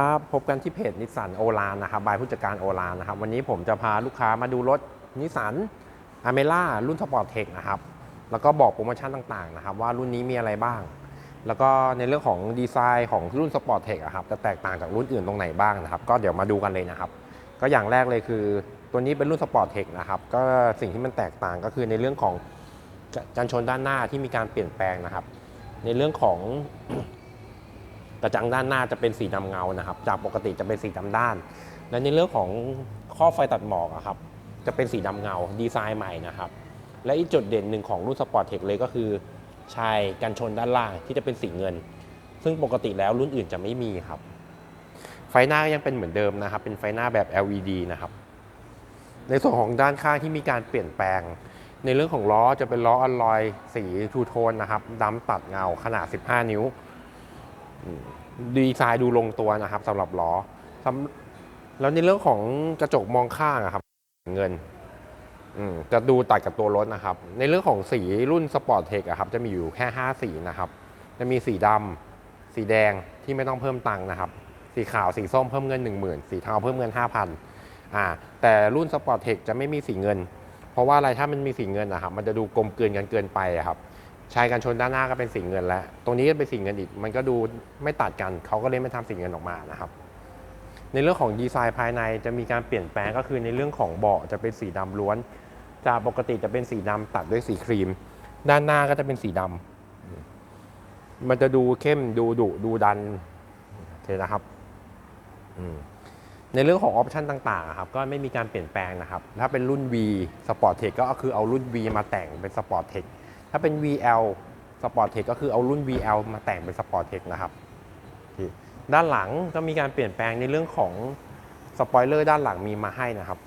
ครับพบกันที่เพจนิสสันโอลานนะครับบายผู้จัดการโอลานนะครับวันนี้ผมจะพาลูกค้ามาดูรถนิสสันอเมล่ารุ่นสปอร์ตเทคนะครับแล้วก็บอกโปรโมชั่นต่างๆนะครับว่ารุ่นนี้มีอะไรบ้าง แล้วก็ในเรื่องของดีไซน์ของรุ่นสปอร์ตเทคอะครับจะแตกต่างจากรุ่นอื่นตรงไหนบ้างนะครับก็เดี๋ยวมาดูกันเลยนะครับ ก็อย่างแรกเลยคือตัวนี้เป็นรุ่นสปอร์ตเทคนะครับก็สิ่งที่มันแตกต่างก็คือในเรื่องของการชนด้านหน้าที่มีการเปลี่ยนแปลงนะครับ ในเรื่องของ กระจังด้านหน้าจะเป็นสีดำเงานะครับ จากปกติจะเป็นสีดำด้าน และในเรื่องของข้อไฟตัดหมอกอะครับ จะเป็นสีดำเงาดีไซน์ใหม่นะครับ และอีกจุดเด่นหนึ่งของรุ่นสปอร์ตเทคเลยก็คือชายกันชนด้านล่างที่จะเป็นสีเงิน ซึ่งปกติแล้วรุ่นอื่นจะไม่มีครับ ไฟหน้าก็ยังเป็นเหมือนเดิมนะครับ เป็นไฟหน้าแบบ LED นะครับ ในส่วนของด้านข้างที่มีการเปลี่ยนแปลง ในเรื่องของล้อจะเป็นล้ออลลอยสีทูโทนนะครับดำตัดเงาขนาด 15 นิ้ว ดีไซน์ดูลงตัวนะครับสำหรับล้อแล้วในเรื่องของกระจกมองข้างอะครับ เงินจะดูตัดกับตัวรถนะครับ ในเรื่องของสีรุ่นสปอร์ตเทคอะครับจะมีอยู่แค่ 5 สีนะครับ จะมีสีดำสีแดงที่ไม่ต้องเพิ่มตังค์นะครับ สีขาวสีส้มเพิ่มเงิน 10,000 สีเทาเพิ่มเงิน 5,000อ่าแต่รุ่นสปอร์ตเทคจะไม่มีสีเงิน เพราะว่าอะไรถ้ามันมีสีเงินนะครับ มันจะดูกลมเกินกันเกินไปครับ ชายกันชนด้านหน้าก็เป็นสีเงินแล้ว ตรงนี้ก็เป็นสีเงินอีก มันก็ดูไม่ตัดกัน เขาก็เลยไม่ทำสีเงินออกมานะครับ ในเรื่องของดีไซน์ภายในจะมีการเปลี่ยนแปลงก็คือในเรื่องของเบาะจะเป็นสีดำล้วน จากปกติจะเป็นสีดำตัดด้วยสีครีม ด้านหน้าก็จะเป็นสีดำมันจะดูเข้มดูดุดูดันโอเคนะครับในเรื่องของออปชันต่างๆครับก็ไม่มีการเปลี่ยนแปลงนะครับ ถ้าเป็นรุ่น V Sport Tech ก็คือเอารุ่น V มาแต่งเป็น Sport Tech ถ้าเป็น VL Sport Tech ก็คือเอารุ่น VL มาแต่งเป็น Sport Tech นะครับ ด้านหลังก็มีการเปลี่ยนแปลงในเรื่องของสปอยเลอร์ด้านหลังมีมาให้นะครับ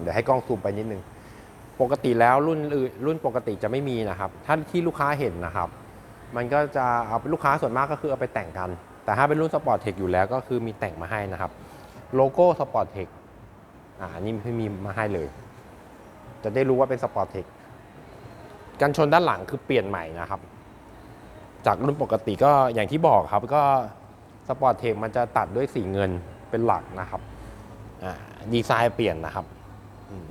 เดี๋ยวให้กล้องซูมไปนิดนึง ปกติแล้วรุ่นอื่นรุ่นปกติจะไม่มีนะครับ ถ้าที่ลูกค้าเห็นนะครับ มันก็จะเอาลูกค้าส่วนมากก็คือเอาไปแต่งกัน แต่ถ้าเป็นรุ่นสปอร์ตเทคอยู่แล้วก็คือมีแต่งมาให้นะครับ โลโก้สปอร์ตเทคอ่านนี่ไม่มีมาให้เลย จะได้รู้ว่าเป็นสปอร์ตเทคกันชนด้านหลังคือเปลี่ยนใหม่นะครับ จากรุ่นปกติก็อย่างที่บอกครับก็สปอร์ตเทคมันจะตัดด้วยสีเงินเป็นหลักนะครับดีไซน์เปลี่ยนนะครับอืม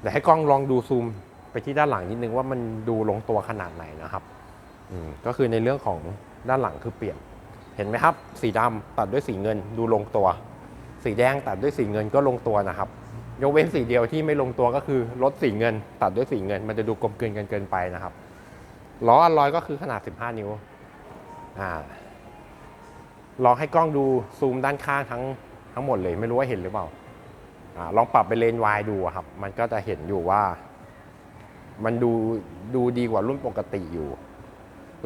เดี๋ยวให้กล้องลองดูซูมไปที่ด้านหลังนิดนึงว่ามันดูลงตัวขนาดไหนนะครับก็คือในเรื่องของด้านหลังคือเปลี่ยน เห็นไหมครับ สีดำตัดด้วยสีเงินดูลงตัว สีแดงตัดด้วยสีเงินก็ลงตัวนะครับ ยกเว้นสีเดียวที่ไม่ลงตัวก็คือรถสีเงิน ตัดด้วยสีเงิน มันจะดูกลมกลืนกันเกินไปนะครับล้ออัลลอยก็คือขนาด 15 นิ้วอ่าลองให้กล้องดูซูมด้านข้างทั้งทั้งหมดเลยไม่รู้ว่าเห็นหรือเปล่าอาลองปรับไปเลนส์วายดูครับ มันก็จะเห็นอยู่ว่า มันดูดูดีกว่ารุ่นปกติอยู่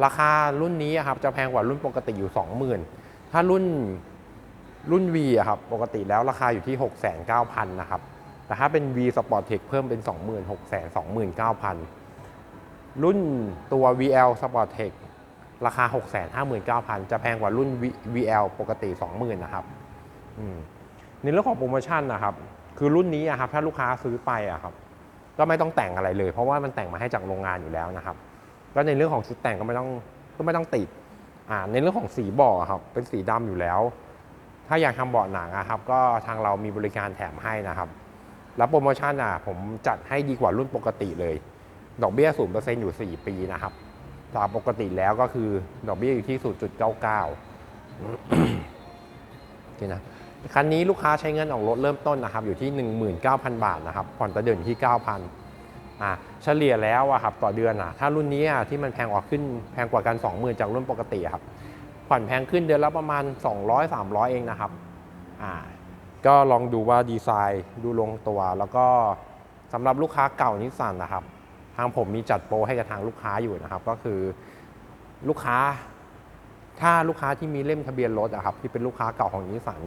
ราคารุ่นนี้ครับจะแพงกว่ารุ่นปกติอยู่ 20,000 ถ้ารุ่นรุ่น V อะครับปกติแล้วราคาอยู่ที่ 6,900นะครับ แต่ถ้าเป็น V Sport Tech เพิ่มเป็น 26,29,000 รุ่นตัว VL Sport Tech ราคา 659,000 จะแพงกว่ารุ่น VL ปกติ 20,000นะครับในเรื่องของโปรโมชั่นนะครับ คือรุ่นนี้อะครับถ้าลูกค้าซื้อไปอะครับ ก็ไม่ต้องแต่งอะไรเลย เพราะว่ามันแต่งมาให้จากโรงงานอยู่แล้วนะครับ ก็ในเรื่องของชุดแต่งก็ไม่ต้องก็ไม่ต้องติดอ่าในเรื่องของสีเบาะครับเป็นสีดำอยู่แล้ว ถ้าอยากทำเบาะหนังอะครับ ก็ทางเรามีบริการแถมให้นะครับ แล้วโปรโมชั่นอะผมจัดให้ดีกว่ารุ่นปกติเลย ดอกเบี้ย0%อยู่ 4 ปีนะครับจากปกติแล้วก็คือดอกเบี้ยอยู่ที่ 0.99โอเคนะคันนี้ลูกค้าใช้เงินออกรถเริ่มต้นนะครับ อยู่ที่ 19,000 บาทนะครับผ่อนต่อเดือนอยู่ที่ 9,000อ่าเฉลี่ยแล้วอะครับต่อเดือนอะถ้ารุ่นนี้อะที่มันแพงกว่าขึ้นแพงกว่ากัน 20,000 จากรุ่นปกติครับผ่อนแพงขึ้นเดือนละประมาณ 200-300 เองนะครับอ่า ก็ลองดูว่าดีไซน์ดูลงตัว แล้วก็สำหรับลูกค้าเก่านิสสันนะครับ ทางผมมีจัดโปรให้กับทางลูกค้าอยู่นะครับ ก็คือลูกค้า ถ้าลูกค้าที่มีเล่มทะเบียนรถอะครับ ที่เป็นลูกค้าเก่าของนิสสัน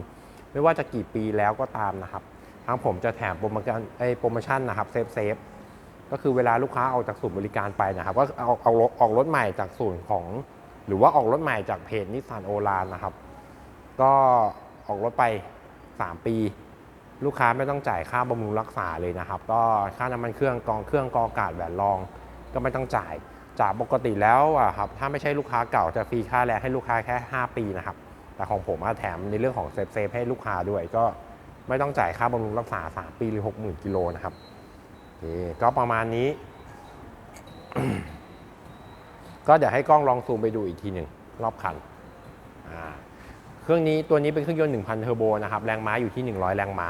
ไม่ว่าจะกี่ปีแล้วก็ตามนะครับ ทางผมจะแถมโปรโมชั่นไอโปรโมชั่นนะครับเซฟเซฟก็คือเวลาลูกค้าออกจากศูนย์บริการไปนะครับ ก็เอาเอารถออกรถใหม่จากศูนย์ของ หรือว่าออกรถใหม่จากเพจนิสสันโอลานนะครับ ก็ออกรถไป 3 ปี ลูกค้าไม่ต้องจ่ายค่าบำรุงรักษาเลยนะครับ ก็ค่าน้ำมันเครื่องกองเครื่องกองอากาศแหวนรอง ก็ไม่ต้องจ่าย จากปกติแล้วอะครับถ้าไม่ใช่ลูกค้าเก่าจะฟรีค่าแรงให้ลูกค้าแค่ 5 ปีนะครับแต่ของผมอะแถมในเรื่องของเซฟเซฟให้ลูกค้าด้วยก็ไม่ต้องจ่ายค่าบำรุงรักษา 3 ปีหรือ 60,000กิโลนะครับโอเคก็ประมาณนี้ ก็เดี๋ยวให้กล้องลองซูมไปดูอีกทีหนึ่งรอบคันอ่า เครื่องนี้ตัวนี้เป็นเครื่องยนต์1,000เทอร์โบนะครับ แรงม้าอยู่ที่ 100 แรงม้า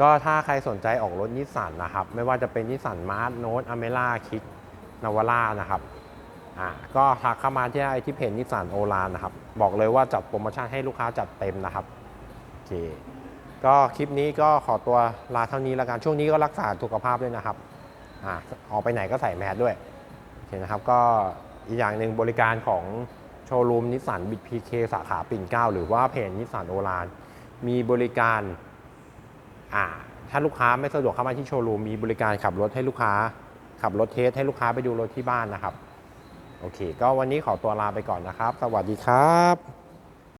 ก็ถ้าใครสนใจออกรถนิสสันนะครับ ไม่ว่าจะเป็นนิสสันมาร์ทโนตอเมล่าคิกนาวาร่านะครับอ่าก็ทักเข้ามาที่ไอที่เพจนิสสันโอลานนะครับ บอกเลยว่าจัดโปรโมชั่นให้ลูกค้าจัดเต็มนะครับโอเคก็คลิปนี้ก็ขอตัวลาเท่านี้แล้วกัน ช่วงนี้ก็รักษาสุขภาพด้วยนะครับอ่าออกไปไหนก็ใส่แมสด้วยโอเคนะครับก็ อีกอย่างหนึ่งบริการของโชว์รูมนิสสันบิทพีเคสาขาปิ่นเกล้าหรือว่าเพจนิสสันโอรานมีบริการอ่าถ้าลูกค้าไม่สะดวกเข้ามาที่โชว์รูมมีบริการขับรถให้ลูกค้า ขับรถเทสให้ลูกค้าไปดูรถที่บ้านนะครับ โอเค ก็วันนี้ขอตัวลาไปก่อนนะครับ สวัสดีครับ